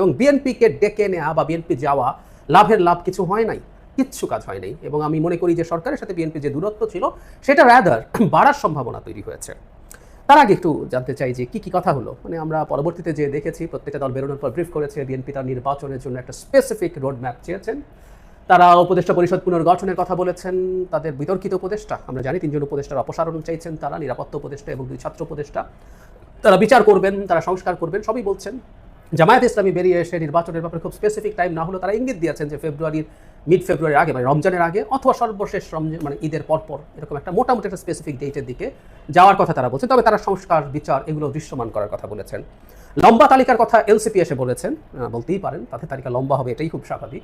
এবং বিএনপিকে ডেকে নেওয়া বা বিএনপি যাওয়া, লাভের লাভ কিছু হয় নাই, কিচ্ছু কাজ হয় নাই। এবং আমি মনে করি যে সরকারের সাথে বিএনপি যে দূরত্ব ছিল, সেটা র্যাদার বাড়ার সম্ভাবনা তৈরি হয়েছে। তার আগে একটু জানতে চাই যে কি কি কথা হলো? মানে আমরা পরবর্তীতে যে দেখেছি, প্রত্যেকটা দল বেরোনোর পর ব্রিফ করেছে, বিএনপি তার নির্বাচনের জন্য একটা স্পেসিফিক রোড ম্যাপ চেয়েছেন। তারা উপদেষ্টা পরিষদ পুনর্গঠনের কথা বলেছেন, তাদের বিতর্কিত উপদেষ্টা, আমরা জানি তিনজন উপদেষ্টার অপসারণ চাইছেন তারা, নিরাপত্তা উপদেষ্টা এবং দুই ছাত্র উপদেষ্টা। তারা বিচার করবেন, তারা সংস্কার করবেন, সবই বলছেন। জামায়াত ইসলামী বেরিয়ে এসে নির্বাচনের ব্যাপারে খুব স্পেসিফিক টাইম না হলেও তারা ইঙ্গিত দিয়েছেন যে ফেব্রুয়ারির মিড ফেব্রুয়ারির আগে মানে রমজানের আগে, অথবা সর্বশেষ রমজান মানে ঈদের পরপর, এরকম একটা মোটামুটি একটা স্পেসিফিক ডেটের দিকে যাওয়ার কথা তারা বলছেন। তবে তারা সংস্কার, বিচার এগুলো দৃশ্যমান করার কথা বলেছেন। লম্বা তালিকার কথা এলসিপি এসে বলেছেন বলতেই পারেন, তাদের তালিকা লম্বা হবে, এটাই খুব স্বাভাবিক।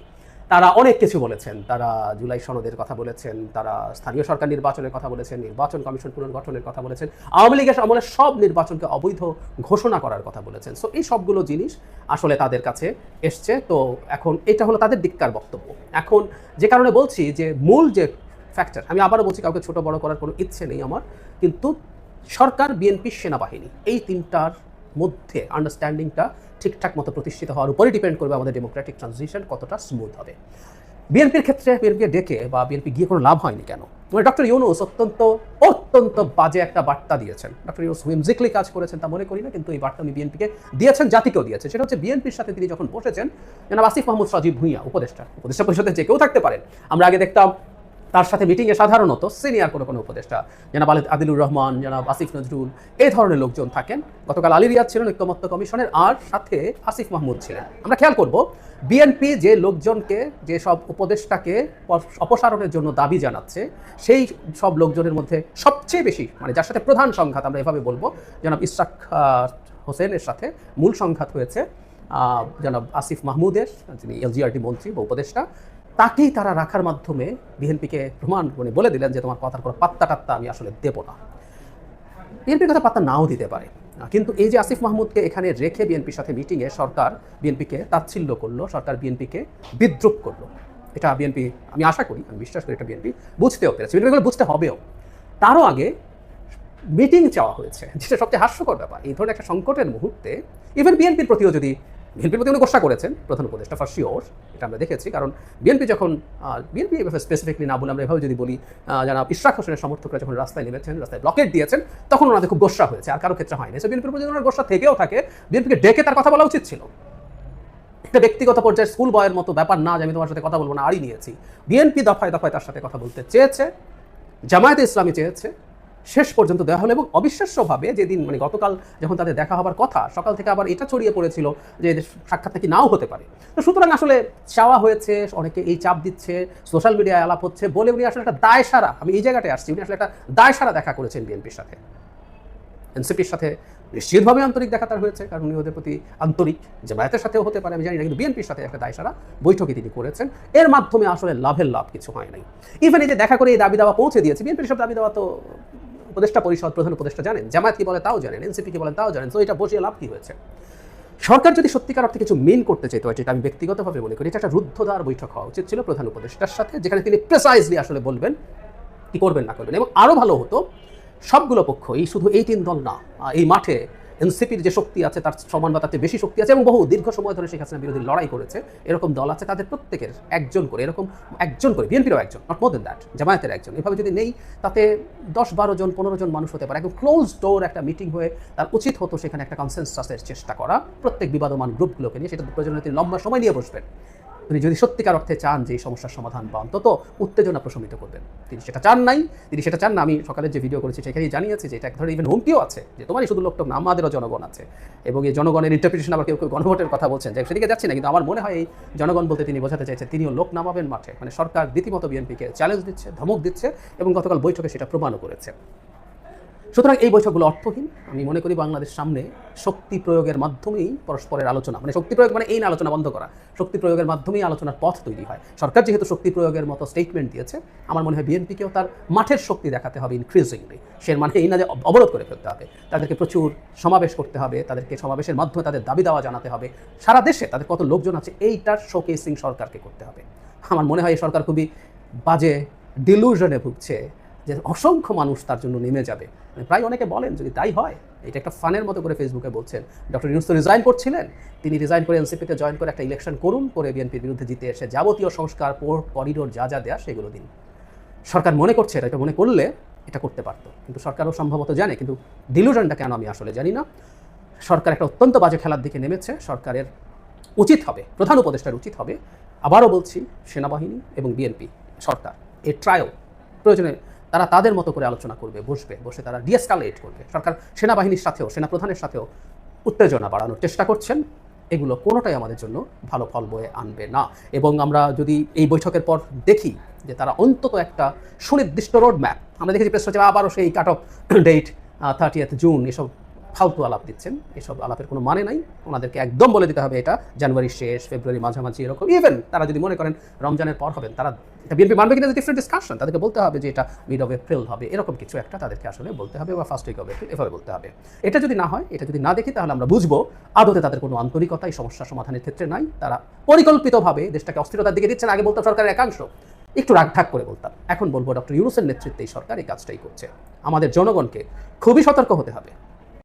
তারা অনেক কিছু বলেছেন। তারা জুলাই সনদের কথা বলেছেন, তারা স্থানীয় সরকার নির্বাচনের কথা বলেছেন, নির্বাচন কমিশন পুনর্গঠনের কথা বলেছেন, আওয়ামী লীগের আমলে সব নির্বাচনকে অবৈধ ঘোষণা করার কথা বলেছেন। সো এই সবগুলো জিনিস আসলে তাদের কাছে এসছে। তো এখন এটা হলো তাদের দিককার বক্তব্য। এখন যে কারণে বলছি যে মূল যে ফ্যাক্টর আমি আবারও বলছি কাউকে ছোট বড় করার কোনো ইচ্ছে নেই আমার, কিন্তু সরকার, বিএনপি, সেনাবাহিনী, এই তিনটার মধ্যে আন্ডারস্ট্যান্ডিংটা ঠিকঠাক মতো প্রতিষ্ঠিত হওয়ার উপরে ডিপেন্ড করবে আমাদের ডেমোক্রেটিক ট্রানজিশন কতটা স্মুথ হবে। বিএনপির ক্ষেত্রে বিএনপি ডেকে বা বিএনপি গিয়ে কোনো লাভ হয়নি কেন? মানে ডক্টর ইউনুস অত্যন্ত অত্যন্ত বাজে একটা বার্তা দিয়েছেন। ডক্টর ইউনুস হুইমজিকলি কাজ করেছেন তা মনে করি না, কিন্তু এই বার্তা আমি বিএনপিকে দিয়েছেন, জাতিকেও দিয়েছেন। সেটা হচ্ছে বিএনপির সাথে তিনি যখন বসেছেন, জনাব আসিফ মাহমুদ সজীব ভুঁইয়া, উপদেষ্টা উপদেষ্টা পরিষদে যে কেউ থাকতে পারেন। আমরা আগে দেখতাম তার সাথে মিটিংয়ে সাধারণত সিনিয়র কোনো কোনো উপদেষ্টা জনাব আদিলুর রহমান জনাব আসিফ নজরুল এই ধরনের লোকজন থাকেন। গতকাল আলী রিয়াদ ছিলেন ঐক্যমত্য কমিশনের আর সাথে আসিফ মাহমুদ ছিলেন। আমরা খেয়াল করব বিএনপি যে লোকজনকে যে সব উপদেষ্টাকে অপসারণের জন্য দাবি জানাচ্ছে সেই সব লোকজনের মধ্যে সবচেয়ে বেশি মানে যার সাথে প্রধান সংঘাত আমরা এভাবে বলব জনাব ইশরাক আহ, হোসেনের সাথে মূল সংঘাত হয়েছে জনাব আসিফ মাহমুদের যিনি এলজিআরটি মন্ত্রী বা উপদেষ্টা। তাকেই তারা রাখার মাধ্যমে বিএনপিকে প্রমাণ মানে বলে দিলেন যে তোমার কথার কোনো পাত্তা টাত্তা আমি আসলে দেবো না। বিএনপির কথা পাত্তা নাও দিতে পারে। কিন্তু এই যে আসিফ মাহমুদকে এখানে রেখে বিএনপির সাথে মিটিংয়ে সরকার বিএনপিকে তাচ্ছিল্য করল, সরকার বিএনপিকে বিদ্রুপ করল। এটা বিএনপি, আমি আশা করি, আমি বিশ্বাস করি এটা বিএনপি বুঝতেও পেরেছে। বিএনপি এগুলো বুঝতে হবেও। তারও আগে মিটিং চাওয়া হয়েছে, যেটা সবচেয়ে হাস্যকর ব্যাপার। এই ধরনের একটা সংকটের মুহূর্তে ইভেন বিএনপির প্রতিও যদি বিএনপির প্রতি উনি গোসা করেছেন, প্রধান উপদেষ্টা ফর শিওর এটা আমরা দেখেছি। কারণ বিএনপি যখন বিএনপি এভাবে স্পেসিফিকলি না বলে আমরা এভাবে যদি বলি যারা ইশরাক হোসেনের সমর্থকরা যখন রাস্তায় নেমেছেন, রাস্তায় ব্লকেট দিয়েছেন, তখন ওনাদের খুব গোসা হয়েছে। আর কারও ক্ষেত্রে হয়নি। সো বিএনপির প্রতি ওনার গোসা থেকেও থাকে, বিএনপিকে ডেকে তার কথা বলা উচিত ছিল। একটা ব্যক্তিগত পর্যায়ে স্কুল বয়ের মতো ব্যাপার না, যে আমি তোমার সাথে কথা বলব না, আড়ি নিয়েছি। বিএনপি দফায় দফায় তার সাথে কথা বলতে চেয়েছে, জামায়াতে ইসলামী চেয়েছে শেষ পর্যন্ত দেওয়া হলো এবং অবিশ্বাস্যভাবে যেদিন মানে গতকাল যখন তাদের দেখা হবার কথা, সকাল থেকে আবার এটা ছড়িয়ে পড়েছিল যে সাক্ষাৎ নাকি নাও হতে পারে। তো সুতরাং আসলে চাওয়া হয়েছে, অনেকে এই চাপ দিচ্ছে, সোশ্যাল মিডিয়ায় আলাপ হচ্ছে, বলে উনি আসলে একটা দায় সারা আমি এই জায়গাটায় আসছি, উনি আসলে একটা দায় সারা দেখা করেছেন বিএনপির সাথে। এনসিপির সাথে নিশ্চিতভাবে আন্তরিক দেখা তার হয়েছে, কারণ উনি ওদের প্রতি আন্তরিক, জামায়াতের সাথেও হতে পারে, আমি জানি না, কিন্তু বিএনপির সাথে একটা দায়সারা বৈঠকে তিনি করেছেন। এর মাধ্যমে আসলে লাভের লাভ কিছু হয় নাই। ইভেন এই যে দেখা করে এই দাবি দাওয়া পৌঁছে দিয়েছে, বিএনপির সব দাবি দাওয়া তো উপদেষ্টা পরিষদ প্রধান উপদেষ্টা জানেন, জামায়াত কি বলে তাও জানেন, এনসিপি কি বলে তাও জানেন। তো এটা বসিয়ে লাভ কি হয়েছে? সরকার যদি সত্যিকার অর্থে কিছু মেন করতে চাইতো যেটা আমি ব্যক্তিগতভাবে মনে করি, এটা একটা রুদ্ধদ্বার বৈঠক হওয়া উচিত ছিল প্রধান উপদেষ্টার সাথে, যেখানে তিনি প্রেসাইজলি আসলে বলবেন কি করবেন না করবেন। এবং আরও ভালো হতো, সবগুলো পক্ষই শুধু এই তিন দল না এই মাঠে এনসিপির যে শক্তি আছে, তার সমান বা তার বেশি শক্তি আছে এবং বহু দীর্ঘ সময় ধরে শেখ হাসিনা বিরোধী লড়াই করেছে। এরকম দল আছে, তাদের প্রত্যেকের একজন করে, এরকম একজন করে, বিএনপিরও একজন নট মোর দেন দ্যাট জামায়াতের একজন। এভাবে যদি নেই, তাতে দশ বারো জন, পনেরো জন মানুষ হতে পারে। একদম ক্লোজ ডোর একটা মিটিং হয়ে তার উচিত হতো সেখানে একটা কনসেনসাসের চেষ্টা করা। প্রত্যেক বিবাদমান গ্রুপগুলোকে নিয়ে সেটা প্রয়োজন তিনি লম্বা সময় নিয়ে বসবেন। তিনি যদি সত্যিকার অর্থে চান যে এই সমস্যার সমাধান বা অন্তত উত্তেজনা প্রশমিত করবেন। তিনি সেটা চান নাই, তিনি সেটা চান না। আমি সকালে যে ভিডিও করেছি সেখানেই জানিয়েছি যে এটা এক ধরনের ইভেন হুমকিও আছে, যে তোমারই শুধু লোকটা না আমাদেরও জনগণ আছে। এবং এই জনগণের ইন্টারপ্রিটেশন আবার কেউ কেউ গণভোটের কথা বলছেন, যে সেদিকে যাচ্ছি না। কিন্তু আমার মনে হয় এই জনগণ বলতে তিনি বোঝাতে চাইছেন তিনিও লোক নামাবেন মাঠে। মানে সরকার রীতিমতো বিএনপিকে চ্যালেঞ্জ দিচ্ছে, ধমক দিচ্ছে এবং গতকাল বৈঠকে সেটা প্রমাণও করেছে। সুতরাং এই বৈঠকগুলো অর্থহীন। আমি মনে করি বাংলাদেশ সামনে শক্তি প্রয়োগের মাধ্যমেই পরস্পরের আলোচনা মানে শক্তি প্রয়োগ মানে এই না আলোচনা বন্ধ করা। শক্তি প্রয়োগের মাধ্যমেই আলোচনার পথ তৈরি হয়। সরকার যেহেতু শক্তি প্রয়োগের মতো স্টেটমেন্ট দিয়েছে, আমার মনে হয় বিএনপিকেও তার মাঠের শক্তি দেখাতে হবে ইনক্রিজিংলি সে মানে এই না যে অবরোধ করে ফেলতে হবে। তাদেরকে প্রচুর সমাবেশ করতে হবে, তাদেরকে সমাবেশের মাধ্যমে তাদের দাবি দাওয়া জানাতে হবে। সারা দেশে তাদের কত লোকজন আছে, এইটার শোকেসিং সরকারকে করতে হবে। আমার মনে হয় এই সরকার খুবই বাজে ডিলুশনে ভুগছে। যে অসংখ্য মানুষ তার জন্য নেমে যাবে। মানে প্রায় অনেকে বলেন, যদি তাই হয়, এটা একটা ফানের মতো করে ফেসবুকে বলছেন। ডক্টর ইউনুস তো রিজাইন করছিলেন। তিনি রিজাইন করে এনসিপিতে জয়েন করে একটা ইলেকশন করুন করে বিএনপির বিরুদ্ধে জিতে এসে যাবতীয় সংস্কার পোর্ট করিডোর যা যা দেয়া সেগুলো দিন। সরকার মনে করছে এটা মনে করলে এটা করতে পারতো। কিন্তু সরকারও সম্ভবত জানে, কিন্তু ডিলুশনটা কেন আমি আসলে জানি না। সরকার একটা অত্যন্ত বাজে খেলার দিকে নেমেছে। সরকারের উচিত হবে, প্রধান উপদেষ্টার উচিত হবে। আবারও বলছি, সেনাবাহিনী এবং বিএনপি সরকার, এর ট্রায়াল প্রয়োজনে তারা তাদের মতো করে আলোচনা করবে, বসবে, বসে তারা ডিএসকালেট করবে। সরকার সেনাবাহিনীর সাথেও, সেনাপ্রধানের সাথেও উত্তেজনা বাড়ানোর চেষ্টা করছেন। এগুলো কোনোটাই আমাদের জন্য ভালো ফল বয়ে আনবে না। এবং আমরা যদি এই বৈঠকের পর দেখি যে তারা অন্তত একটা সুনির্দিষ্ট রোড ম্যাপ আমরা দেখেছি প্রেস সচিব আবারও সেই cut off date thirtieth June এসব ফালতু আলাপ দিচ্ছেন। এসব আলাপের কোনো মানে নাই। ওনাদেরকে একদম বলে দিতে হবে এটা। জানুয়ারি শেষ, ফেব্রুয়ারি মাঝামাঝি এরকম। ইভেন তারা যদি মনে করেন রমজানের পর হবেন, তারা এটা বিএনপি মানবে কিনা ডিফারেন্ট ডিসকাশন তাদেরকে বলতে হবে যে এটা মিড অফ এপ্রিল হবে। এরকম কিছু একটা তাদেরকে আসলে বলতে হবে বা ফার্স্ট উইক অফ এপ্রিল এভাবে বলতে হবে। এটা যদি না হয়, এটা যদি না দেখি, তাহলে আমরা বুঝব আদতে তাদের কোনো আন্তরিকতা, এই সমস্যা সমাধানের ক্ষেত্রে নাই। তারা পরিকল্পিতভাবে দেশটাকে অস্থিরতার দিকে দিচ্ছেন। আগে বলতাম সরকারের একাংশ। একটু রাগঢাক করে বলতাম। এখন বলব ডক্টর ইউনুসের নেতৃত্বে এই সরকার এই কাজটাই করছে। আমাদের জনগণকে খুবই সতর্ক হতে হবে।